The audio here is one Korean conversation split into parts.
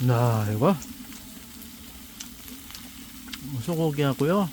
나 이거 소고기 하고요.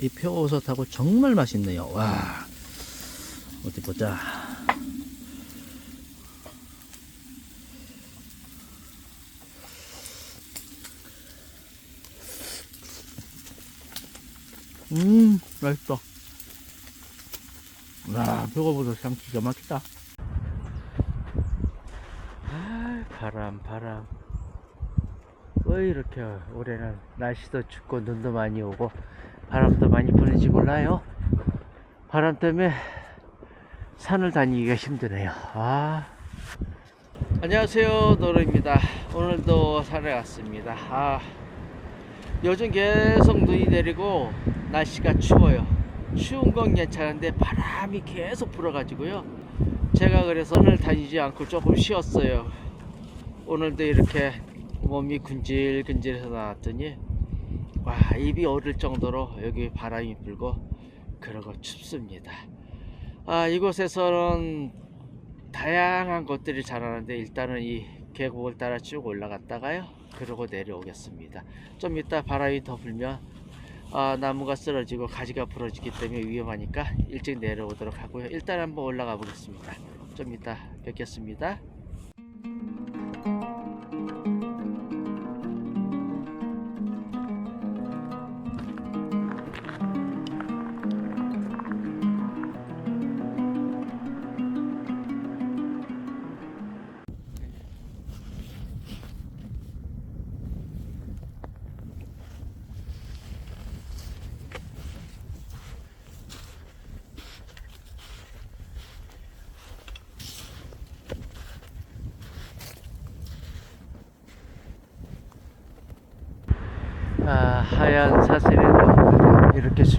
이 표버섯하고 정말 맛있네요. 와 어디 보자. 음 맛있어. 와 표고버섯 참 기가 막히다. 아, 바람 바람. 왜 이렇게 올해는 날씨도 춥고 눈도 많이 오고 바람도 많이 부는지 몰라요? 바람 때문에 산을 다니기가 힘드네요. 아. 안녕하세요 노루입니다. 오늘도 산에 왔습니다. 아. 요즘 계속 눈이 내리고 날씨가 추워요. 추운 건 괜찮은데 바람이 계속 불어 가지고요. 제가 그래서 오늘 다니지 않고 조금 쉬었어요. 오늘도 이렇게 몸이 근질근질해서 나왔더니 와 입이 오를 정도로 여기 바람이 불고 그러고 춥습니다. 아 이곳에서는 다양한 것들이 자라는데 일단은 이 계곡을 따라 쭉 올라갔다가요. 그러고 내려오겠습니다. 좀 이따 바람이 더 불면 아, 나무가 쓰러지고 가지가 부러지기 때문에 위험하니까 일찍 내려오도록 하고요. 일단 한번 올라가 보겠습니다. 좀 이따 뵙겠습니다.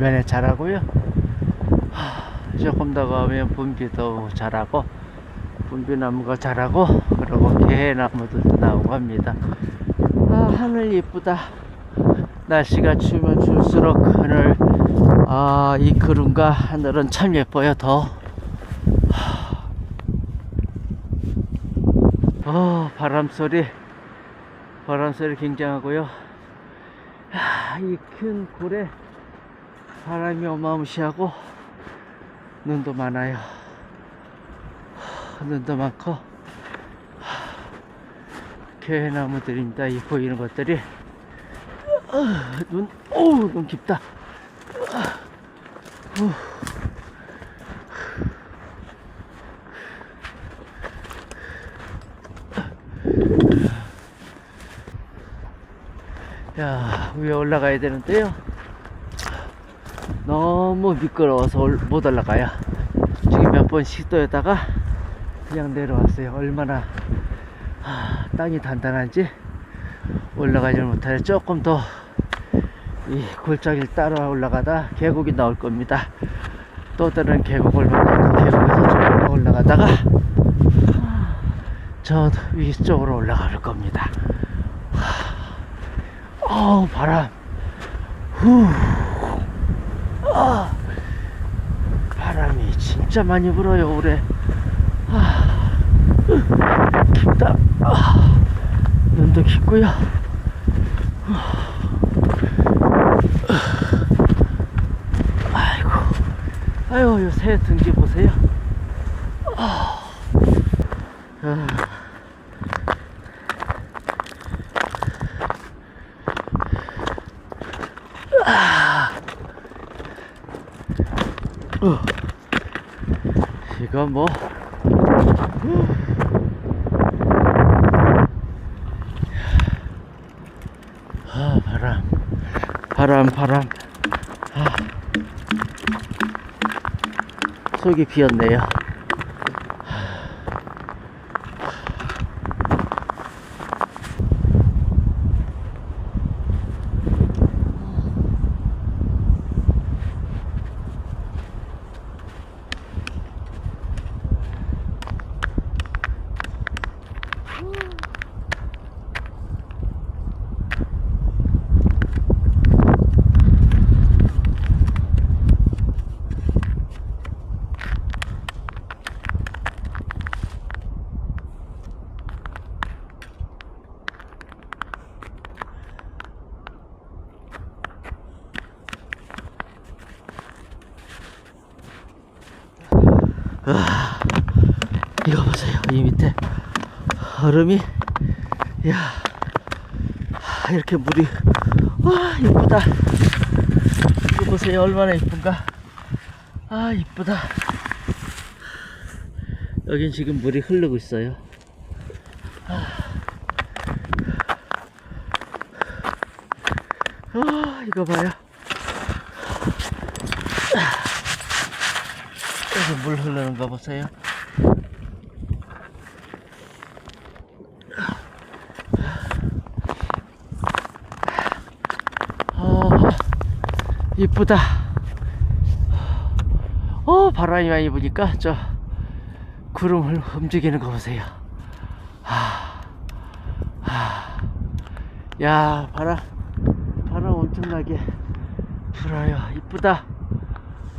주변에 자라고요. 하, 조금 더 가면 분비도 자라고 분비나무가 자라고 그리고 개나무들도 나오고 합니다. 아, 하늘 이쁘다. 날씨가 추우면 추울수록 하늘 아, 이 구름과 하늘은 참 예뻐요. 더. 하. 어, 바람 소리 바람 소리 굉장하고요. 이큰 골에 바람이 어마무시하고 눈도 많아요. 하, 눈도 많고 하, 개나무들입니다. 이 보이는 것들이 아, 눈, 오우, 눈 깊다. 야, 위에 올라가야 되는데요. 너무 미끄러워서 올- 못 올라가요. 지금 몇 번 시도에다가 그냥 내려왔어요. 얼마나 하, 땅이 단단한지 올라가지 못하요 조금 더 이 골짜기를 따라 올라가다 계곡이 나올 겁니다. 또 다른 계곡을 만나고 계곡에서 쭉 올라가다가 저 위쪽으로 올라갈 겁니다. 어우 바람 후 아, 바람이 진짜 많이 불어요 올해. 아, 으, 깊다. 아, 눈도 깊고요. 아, 아이고. 아유 요새 등지 보세요 아, 아. 어. 이거 뭐 아, 바람 바람 바람 아. 속이 비었네요 얼음이 야 이렇게 물이 와 이쁘다. 이거 보세요 얼마나 이쁜가? 아 이쁘다. 여긴 지금 물이 흐르고 있어요. 아. 이거 봐요. 여기 물 흐르는 거 보세요 아, 이쁘다. 어, 바람이 많이 부니까 저 구름을 움직이는 거 보세요. 아, 아, 야, 바람, 바람 엄청나게 불어요. 이쁘다.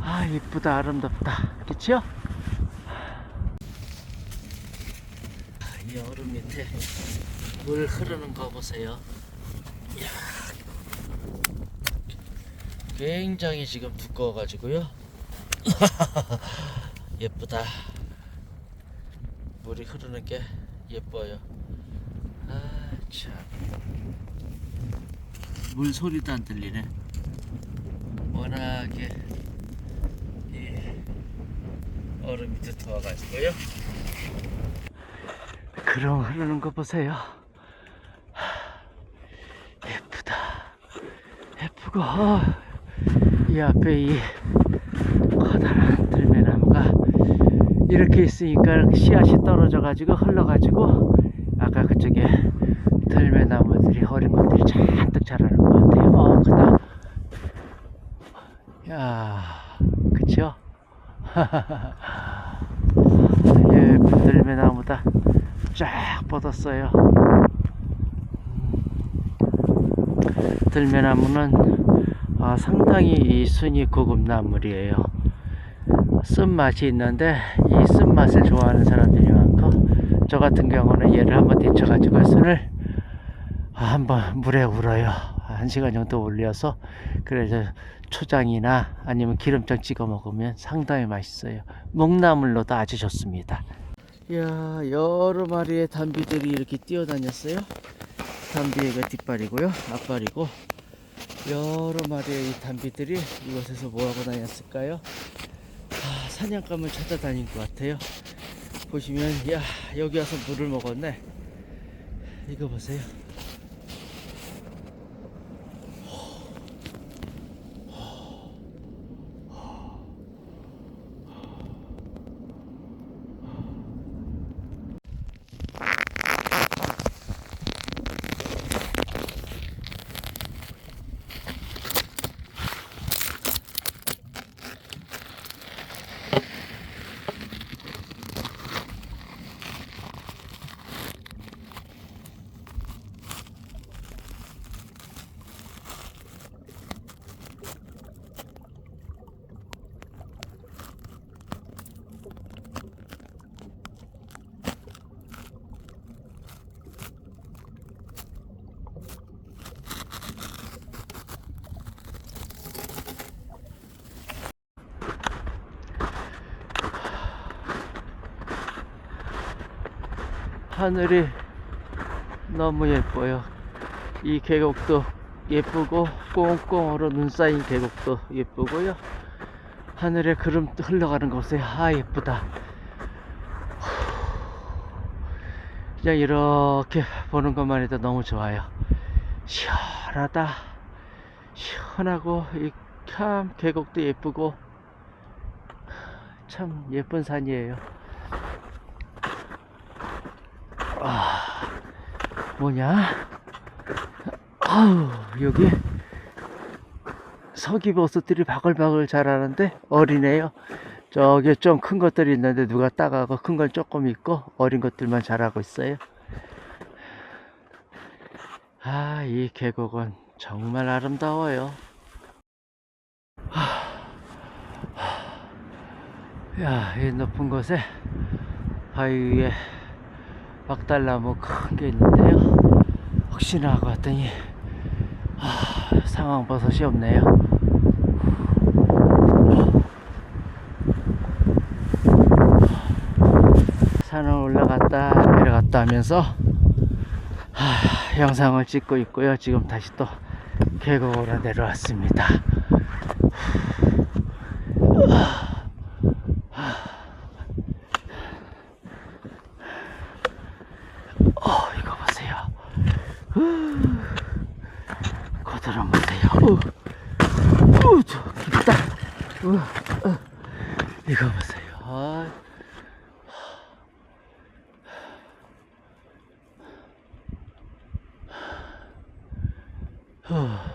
아, 이쁘다. 아름답다. 그쵸? 이 얼음 밑에 물 흐르는 거 보세요. 굉장히 지금 두꺼워가지고요. 예쁘다. 물이 흐르는 게 예뻐요. 아, 참. 물 소리도 안 들리네. 워낙에 이 얼음이 두터워가지고요. 그럼 흐르는 거 보세요. 예쁘다. 예쁘고 어, 이 앞에 이 커다란 들매나무가 이렇게 있으니까 씨앗이 떨어져 가지고 흘러 가지고 아까 그쪽에 들매나무들이 어린 것들이 잔뜩 자라는 것 같아요. 어 크다. 야 그쵸? 예쁜 들매나무다. 쫙 뻗었어요. 들매나무는 아, 상당히 이 순이 고급 나물이에요. 쓴맛이 있는데 이 쓴맛을 좋아하는 사람들이 많고 저 같은 경우는 얘를 한번 데쳐 가지고 순을 아, 한번 물에 울어요. 한 시간 정도 올려서 그래서 초장이나 아니면 기름장 찍어 먹으면 상당히 맛있어요. 목나물로도 아주 좋습니다. 이야 여러 마리의 담비들이 이렇게 뛰어다녔어요. 담비가 뒷발이고요, 앞발이고 여러 마리의 이 담비들이 이곳에서 뭐하고 다녔을까요? 아, 사냥감을 찾아다닌 것 같아요. 보시면 야 여기 와서 물을 먹었네. 이거 보세요. 하늘이 너무 예뻐요. 이 계곡도 예쁘고 꽁꽁 얼어 눈 쌓인 계곡도 예쁘고요. 하늘에 구름 흘러가는 거 보세요. 아 예쁘다. 그냥 이렇게 보는 것만 해도 너무 좋아요. 시원하다. 시원하고 이참 계곡도 예쁘고 참 예쁜 산이에요. 뭐냐? 아우, 여기 서기버섯들이 바글바글 자라는데 어리네요. 저기 좀 큰 것들이 있는데 누가 따가고 큰 건 조금 있고 어린 것들만 자라고 있어요. 아, 이 계곡은 정말 아름다워요. 야, 이 높은 곳에 바위 위에 박달나무 큰 게 있는데요. 혹시나 하고 왔더니 아, 상황버섯이 없네요. 산을 올라갔다 내려갔다 하면서 하, 영상을 찍고 있고요. 지금 다시 또 계곡으로 내려왔습니다. 어, 이거 보세요. 거 들어 저 깊다. 이거 보세요. 아. 어.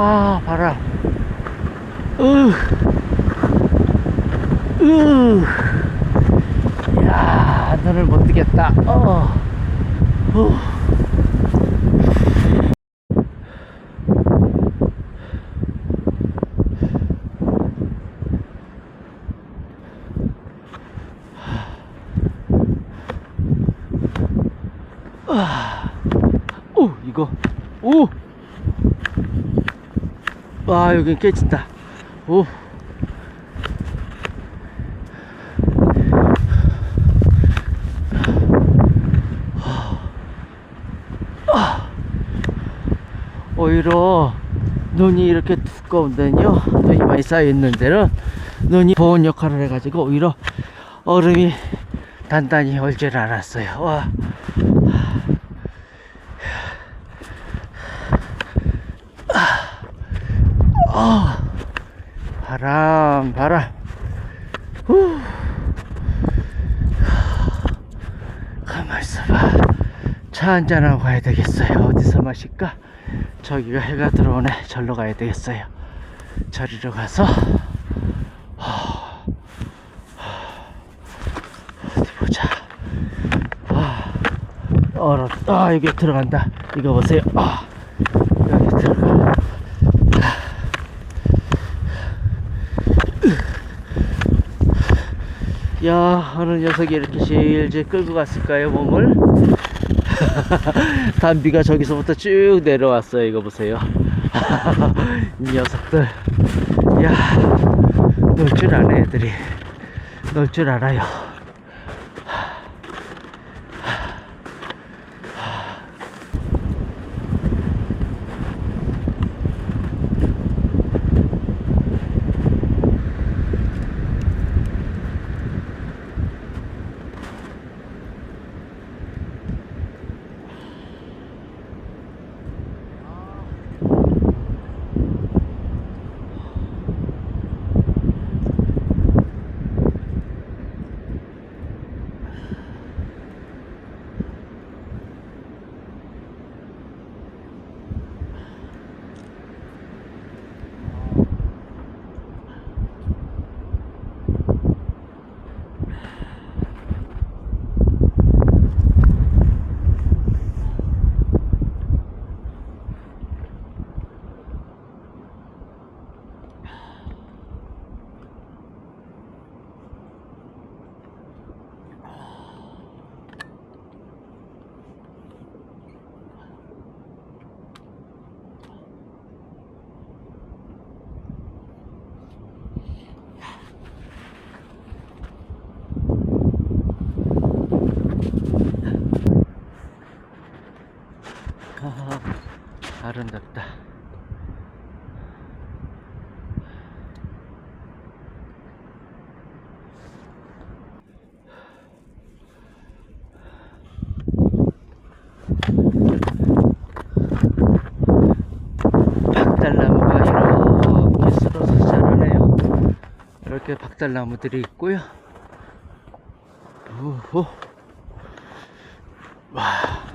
아, 바람. 으. 으. 야, 눈을 못 뜨겠다. 어. 후. 아. 오, 이거. 오! 와 여긴 깨진다. 오. 아. 오히려 눈이 이렇게 두꺼운 데는요. 눈이 많이 쌓여 있는 데는 눈이 보온 역할을 해가지고 오히려 얼음이 단단히 얼질 않았어요. 와 아, 바람. 후. 가만 있어봐. 차 한잔하고 가야 되겠어요. 어디서 마실까? 저기가 해가 들어오네. 절로 가야 되겠어요. 저리로 가서. 하, 어디 보자. 아, 여기 들어간다. 이거 보세요. 아, 여기 들어가. 야, 어느 녀석이 이렇게 질질 끌고 갔을까요, 몸을? 단비가 저기서부터 쭉 내려왔어요. 이거 보세요. 이 녀석들. 야, 놀 줄 아네, 애들이. 놀 줄 알아요. 닭달나무들이 있고요. 오호. 와.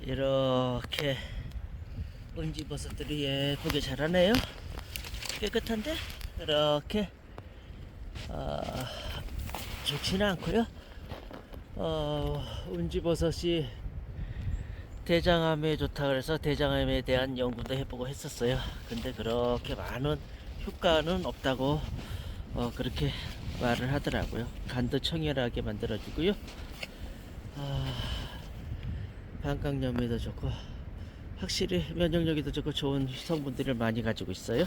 이렇게 은지버섯들이 예쁘게 자라네요. 깨끗한데 이렇게 아, 좋지는 않고요. 어, 은지버섯이 대장암에 좋다 그래서 대장암에 대한 연구도 해보고 했었어요. 근데 그렇게 많은 효과는 없다고 어, 그렇게 말을 하더라고요. 간도 청결하게 만들어주고요. 아, 방광염에도 좋고 확실히 면역력에도 좋고 좋은 성분들을 많이 가지고 있어요.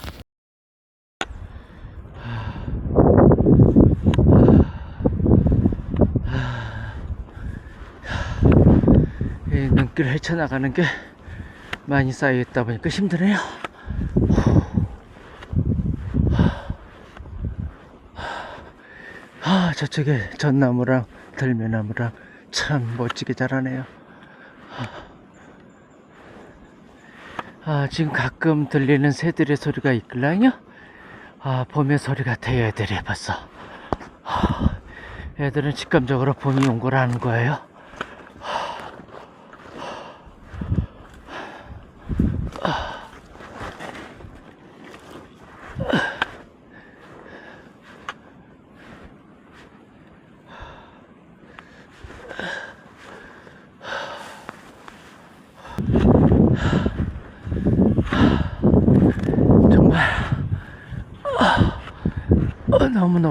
이 눈길 헤쳐나가는 게 많이 쌓여 있다 보니까 힘드네요. 아, 저쪽에 전나무랑 들매나무랑 참 멋지게 자라네요. 아, 지금 가끔 들리는 새들의 소리가 있길랑요? 아, 봄의 소리 같아요, 애들이 벌써. 아, 애들은 직감적으로 봄이 온걸 아는 거예요.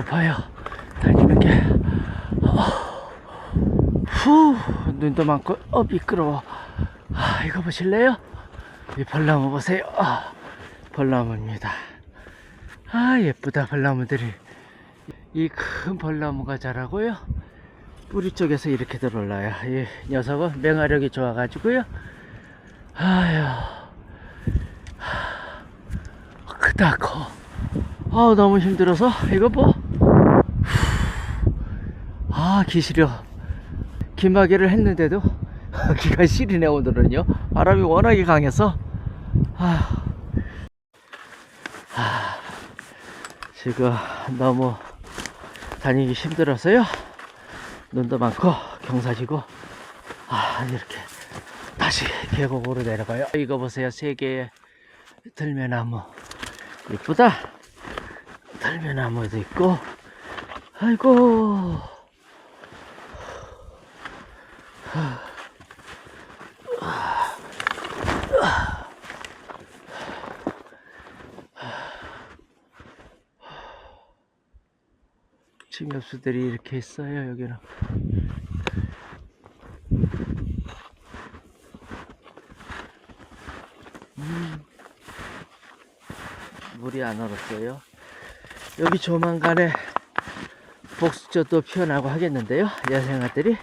높아요. 다니는 게 어, 후 눈도 많고 어 미끄러워. 아, 이거 보실래요? 이 벌나무 보세요. 아, 벌나무입니다. 아 예쁘다 벌나무들이 이 큰 벌나무가 자라고요. 뿌리 쪽에서 이렇게 들어올라요. 이 녀석은 맹화력이 좋아 가지고요. 아유. 크다 커. 아 너무 힘들어서 이거 뭐. 아 기시려. 기마개를 했는데도 기가 시리네 오늘은요. 바람이 워낙에 강해서. 아. 아. 지금 너무 다니기 힘들어서요. 눈도 많고 경사지고 아 이렇게 다시 계곡으로 내려가요. 이거 보세요. 세 개의 들매나무. 이쁘다. 달매나무도 있고, 아이고. 침엽수들이 이렇게 있어요, 여기는. 물이 안 얼었어요. 여기 조만간에 복수젓도 피어나고 하겠는데요. 야생아들이.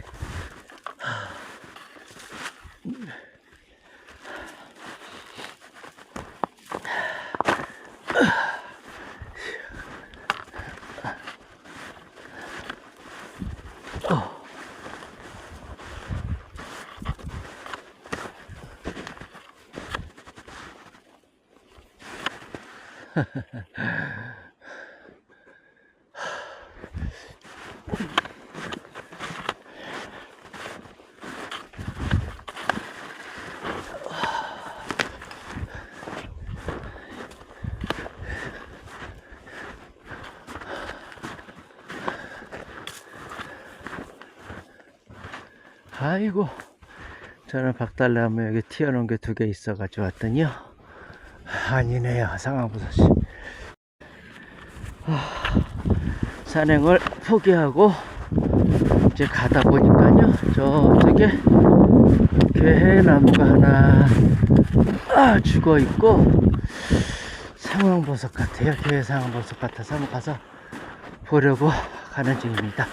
아이고 저는 박달나무 여기 튀어놓은 게 두 개 있어 가지고 왔더니요 아니네요 상황버섯이 아, 산행을 포기하고 이제 가다 보니까요 저쪽에 괴나무가 하나 아, 죽어 있고 상황버섯 같아요. 괴 상황버섯 같아서 한번 가서 보려고 가는 중입니다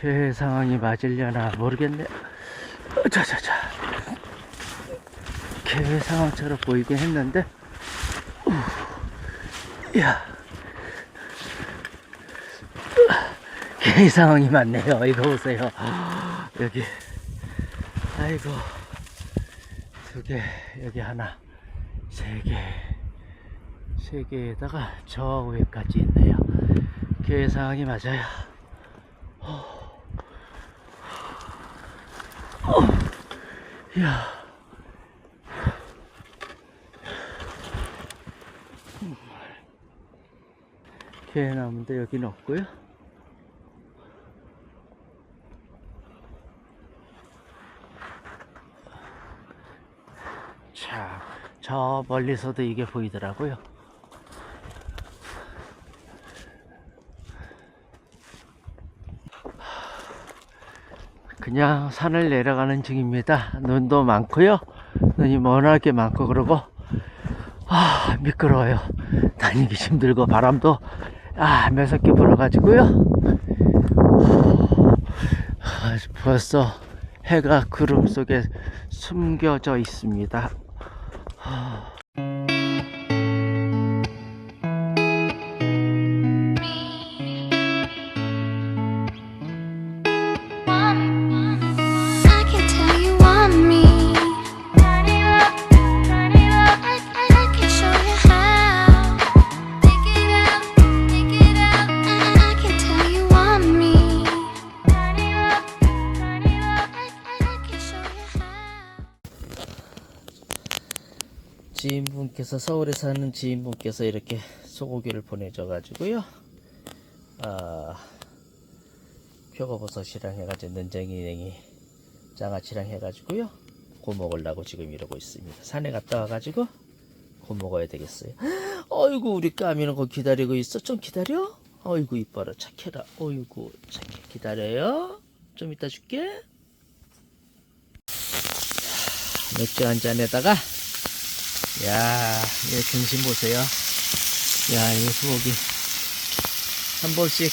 개 상황이 맞으려나 모르겠네. 어, 자자자. 개 상황처럼 보이긴 했는데, 우, 야, 개 상황이 맞네요. 이거 보세요. 여기, 아이고, 두 개, 여기 하나, 세 개, 세 개에다가 저 위에까지 있네요. 계상이 맞아요. 어. 이야. 개나무인데 여기는 없고요. 자, 저 멀리서도 이게 보이더라고요. 그냥 산을 내려가는 중입니다. 눈도 많고요. 눈이 워낙에 많고 그러고 아 미끄러워요. 다니기 힘들고 바람도 아 매섭게 불어가지고요. 아, 벌써 해가 구름 속에 숨겨져 있습니다. I 지인분께서 서울에 사는 지인분께서 이렇게 소고기를 보내줘 가지고요. 아, 표고버섯이랑 해가지고 능쟁이냉이 장아찌랑 해가지고요. 고 먹으려고 지금 이러고 있습니다. 산에 갔다 와가지고 고 먹어야 되겠어요. 어이구 우리 까미는 거 기다리고 있어. 좀 기다려. 어이구 이뻐라 착해라. 어이구 착해 기다려요. 좀 이따 줄게. 맥주 한 잔에다가 야, 이 등심 보세요. 야, 이 소고기. 한 번씩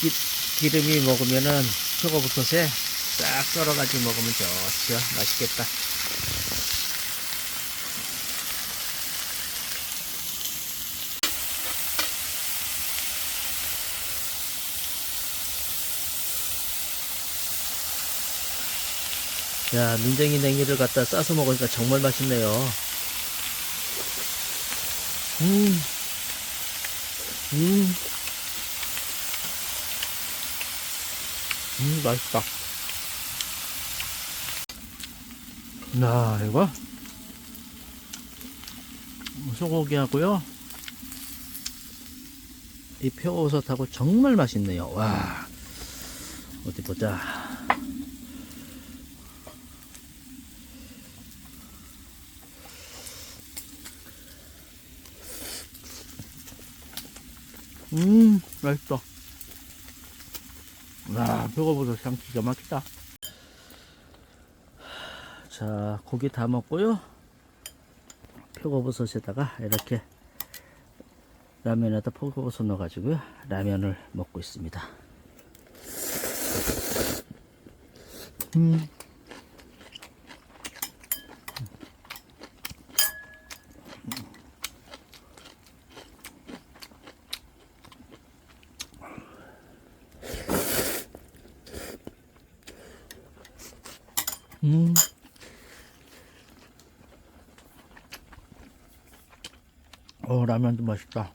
기, 기름이 먹으면은 표고버섯에 싹 썰어가지고 먹으면 좋죠. 맛있겠다. 야, 눈쟁이 냉이를 갖다 싸서 먹으니까 정말 맛있네요. 음, 음, 음, 맛있다. 나 이거 소고기 하고요. 이 표버섯하고 정말 맛있네요. 와, 어디 보자. 음, 맛있다. 와, 표고버섯 향 기가 막히다. 자, 고기 다 먹고요. 표고버섯에다가 이렇게 라면에다 표고버섯 넣어가지고요. 라면을 먹고 있습니다. 음. 음. 어, 라면도 맛있다.